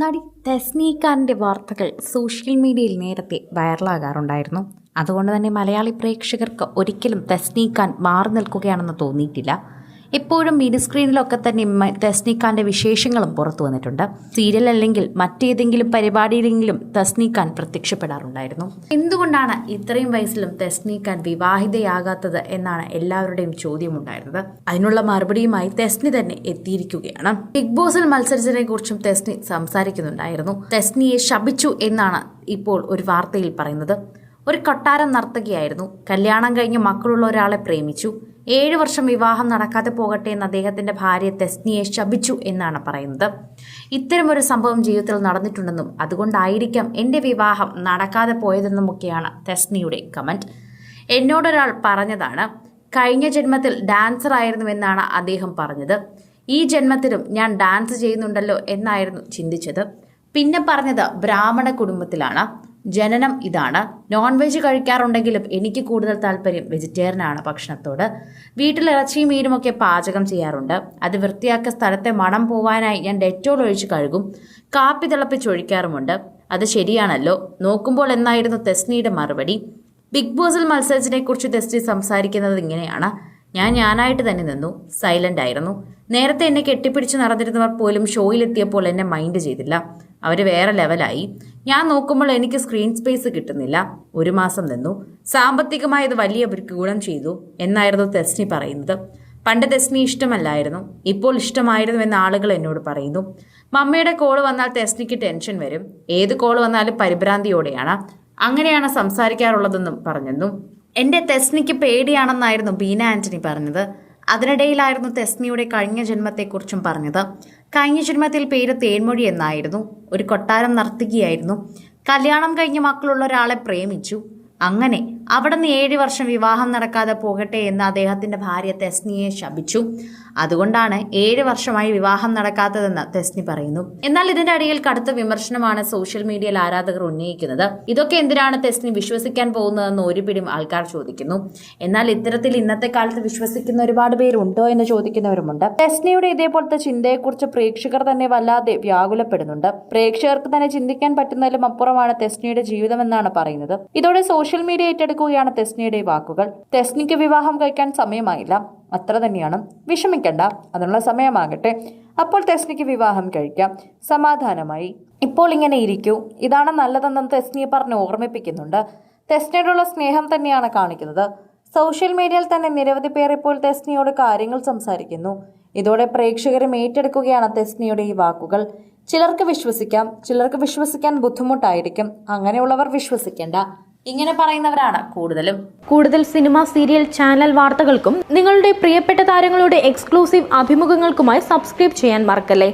നടി തെസ്നീഖാന്റെ വാർത്തകൾ സോഷ്യൽ മീഡിയയിൽ നേരത്തെ വൈറലാകാറുണ്ടായിരുന്നു. അതുകൊണ്ട് തന്നെ മലയാളി പ്രേക്ഷകർക്ക് ഒരിക്കലും തെസ്നീഖാൻ മാറി നിൽക്കുകയാണെന്ന് തോന്നിയിട്ടില്ല. എപ്പോഴും മിനി സ്ക്രീനിലൊക്കെ തന്നെ തസ്നിഖാന്റെ വിശേഷങ്ങളും പുറത്തു വന്നിട്ടുണ്ട്. സീരിയൽ അല്ലെങ്കിൽ മറ്റേതെങ്കിലും പരിപാടിയിലെങ്കിലും തസ്നിഖാൻ പ്രത്യക്ഷപ്പെടാറുണ്ടായിരുന്നു. എന്തുകൊണ്ടാണ് ഇത്രയും വയസ്സിലും തസ്നിഖാൻ വിവാഹിതയാകാത്തത് എന്നാണ് എല്ലാവരുടെയും ചോദ്യമുണ്ടായിരുന്നത്. അതിനുള്ള മറുപടിയുമായി തെസ്നി തന്നെ എത്തിയിരിക്കുകയാണ്. ബിഗ് ബോസിൽ മത്സരിച്ചതിനെ കുറിച്ചും തെസ്നി സംസാരിക്കുന്നുണ്ടായിരുന്നു. തെസ്നിയെ ശപിച്ചു എന്നാണ് ഇപ്പോൾ ഒരു വാർത്തയിൽ പറയുന്നത്. ഒരു കൊട്ടാരം നർത്തകിയായിരുന്നു കല്യാണം കഴിഞ്ഞ് മക്കളുള്ള ഒരാളെ പ്രേമിച്ചു. ഏഴു വർഷം വിവാഹം നടക്കാതെ പോകട്ടെ എന്ന് അദ്ദേഹത്തിന്റെ ഭാര്യ തെസ്നിയെ ശപിച്ചു എന്നാണ് പറയുന്നത്. ഇത്തരമൊരു സംഭവം ജീവിതത്തിൽ നടന്നിട്ടുണ്ടെന്നും അതുകൊണ്ടായിരിക്കാം എന്റെ വിവാഹം നടക്കാതെ പോയതെന്നുമൊക്കെയാണ് തെസ്നിയുടെ കമന്റ്. എന്നോടൊരാൾ പറഞ്ഞതാണ് കഴിഞ്ഞ ജന്മത്തിൽ ഡാൻസർ ആയിരുന്നു എന്നാണ് അദ്ദേഹം പറഞ്ഞത്. ഈ ജന്മത്തിലും ഞാൻ ഡാൻസ് ചെയ്യുന്നുണ്ടല്ലോ എന്നായിരുന്നു ചിന്തിച്ചത്. പിന്നെ പറഞ്ഞത് ബ്രാഹ്മണ കുടുംബത്തിലാണ്. ജനനം ഇതാണ്. നോൺ വെജ് കഴിക്കാറുണ്ടെങ്കിലും എനിക്ക് കൂടുതൽ താല്പര്യം വെജിറ്റേറിയനാണ് ഭക്ഷണത്തോട്. വീട്ടിൽ ഇറച്ചിയും മീനുമൊക്കെ പാചകം ചെയ്യാറുണ്ട്. അത് വൃത്തിയാക്കിയ സ്ഥലത്തെ മണം പോവാനായി ഞാൻ ഡെറ്റോൾ ഒഴിച്ച് കഴുകും. കാപ്പി തിളപ്പിച്ചൊഴിക്കാറുമുണ്ട്. അത് ശരിയാണല്ലോ. നോക്കുമ്പോൾ എന്നായിരുന്നു തെസ്നിയുടെ മറുപടി? ബിഗ് ബോസിൽ മത്സരത്തിനെക്കുറിച്ച് കുറിച്ച് തെസ്നി സംസാരിക്കുന്നത് ഇങ്ങനെയാണ്. ഞാൻ ഞാനായിട്ട് തന്നെ നിന്നു. സൈലന്റ് ആയിരുന്നു. നേരത്തെ എന്നെ കെട്ടിപ്പിടിച്ച് നടന്നിരുന്നവർ പോലും ഷോയിലെത്തിയപ്പോൾ എന്നെ മൈൻഡ് ചെയ്തില്ല. അവർ വേറെ ലെവലായി ഞാൻ നോക്കുമ്പോൾ എനിക്ക് സ്ക്രീൻ സ്പേസ് കിട്ടുന്നില്ല. ഒരു മാസം നിന്നു. സാമ്പത്തികമായി ഇത് വലിയ ഗുണം ചെയ്തു എന്നായിരുന്നു തെസ്നി പറയുന്നത്. പണ്ട് തെസ്നി ഇഷ്ടമല്ലായിരുന്നു. ഇപ്പോൾ ഇഷ്ടമായിരുന്നു എന്ന് ആളുകൾ എന്നോട് പറയുന്നു. മമ്മയുടെ കോൾ വന്നാൽ തെസ്നിക്ക് ടെൻഷൻ വരും. ഏത് കോൾ വന്നാലും പരിഭ്രാന്തിയോടെയാണ്. അങ്ങനെയാണ് സംസാരിക്കാറുള്ളതെന്നും പറഞ്ഞെന്നും. എന്റെ തെസ്നിക്ക് പേടിയാണെന്നായിരുന്നു ബീന ആന്റണി പറഞ്ഞത്. അതിനിടയിലായിരുന്നു തെസ്മിയുടെ കഴിഞ്ഞ ജന്മത്തെക്കുറിച്ചും പറഞ്ഞത്. കഴിഞ്ഞ ജന്മത്തിൽ പേര് തേൻമൊഴി എന്നായിരുന്നു. ഒരു കൊട്ടാരം നർത്തകിയായിരുന്നു കല്യാണം കഴിഞ്ഞ് മക്കളുള്ള ഒരാളെ പ്രേമിച്ചു. അങ്ങനെ അവിടെ നിന്ന് ഏഴ് വർഷം വിവാഹം നടക്കാതെ പോകട്ടെ എന്ന് അദ്ദേഹത്തിന്റെ ഭാര്യ തെസ്നിയെ ശപിച്ചു. അതുകൊണ്ടാണ് ഏഴ് വർഷമായി വിവാഹം നടക്കാത്തതെന്ന് തെസ്നി പറയുന്നു. എന്നാൽ ഇതിന്റെ അടിയിൽ കടുത്ത വിമർശനമാണ് സോഷ്യൽ മീഡിയയിൽ ആരാധകർ ഉന്നയിക്കുന്നത്. ഇതൊക്കെ എന്തിനാണ് തെസ്നി വിശ്വസിക്കാൻ പോകുന്നതെന്ന് ഒരു പിടി ആൾക്കാർ ചോദിക്കുന്നു. എന്നാൽ ഇത്തരത്തിൽ ഇന്നത്തെ കാലത്ത് വിശ്വസിക്കുന്ന ഒരുപാട് പേരുണ്ടോ എന്ന് ചോദിക്കുന്നവരുമുണ്ട്. തെസ്നിയുടെ ഇതേപോലത്തെ ചിന്തയെക്കുറിച്ച് പ്രേക്ഷകർ തന്നെ വല്ലാതെ വ്യാകുലപ്പെടുന്നുണ്ട്. പ്രേക്ഷകർക്ക് തന്നെ ചിന്തിക്കാൻ പറ്റുന്നതിലും അപ്പുറമാണ് തെസ്നിയുടെ ജീവിതമെന്നാണ് പറയുന്നത്. ഇതോടെ സോഷ്യൽ മീഡിയ ഏറ്റെടുക്കുകയാണ് തെസ്നിയുടെ വാക്കുകൾ. തെസ്നിക്ക് വിവാഹം കഴിക്കാൻ സമയമായില്ല. അത്ര തന്നെയാണ്. വിഷമിക്കണ്ട. അതിനുള്ള സമയമാകട്ടെ. അപ്പോൾ തെസ്നിക്ക് വിവാഹം കഴിക്കാം. സമാധാനമായി. ഇപ്പോൾ ഇങ്ങനെ ഇരിക്കൂ. ഇതാണ് നല്ലതെന്ന് തെസ്നിയെ പറഞ്ഞ് ഓർമ്മിപ്പിക്കുന്നുണ്ട്. തെസ്നിയോടുള്ള സ്നേഹം തന്നെയാണ് കാണിക്കുന്നത്. സോഷ്യൽ മീഡിയയിൽ തന്നെ നിരവധി പേർ ഇപ്പോൾ തെസ്നിയോട് കാര്യങ്ങൾ സംസാരിക്കുന്നു. ഇതോടെ പ്രേക്ഷകരും ഏറ്റെടുക്കുകയാണ് തെസ്നിയുടെ ഈ വാക്കുകൾ. ചിലർക്ക് വിശ്വസിക്കാം. ചിലർക്ക് വിശ്വസിക്കാൻ ബുദ്ധിമുട്ടായിരിക്കും. അങ്ങനെയുള്ളവർ വിശ്വസിക്കേണ്ട. ഇങ്ങനെ പറയുന്നവരാണ് കൂടുതലും. കൂടുതൽ സിനിമ സീരിയൽ ചാനൽ വാർത്തകൾക്കും നിങ്ങളുടെ പ്രിയപ്പെട്ട താരങ്ങളുടെ എക്സ്ക്ലൂസീവ് അഭിമുഖങ്ങൾക്കുമായി സബ്സ്ക്രൈബ് ചെയ്യാൻ മറക്കല്ലേ?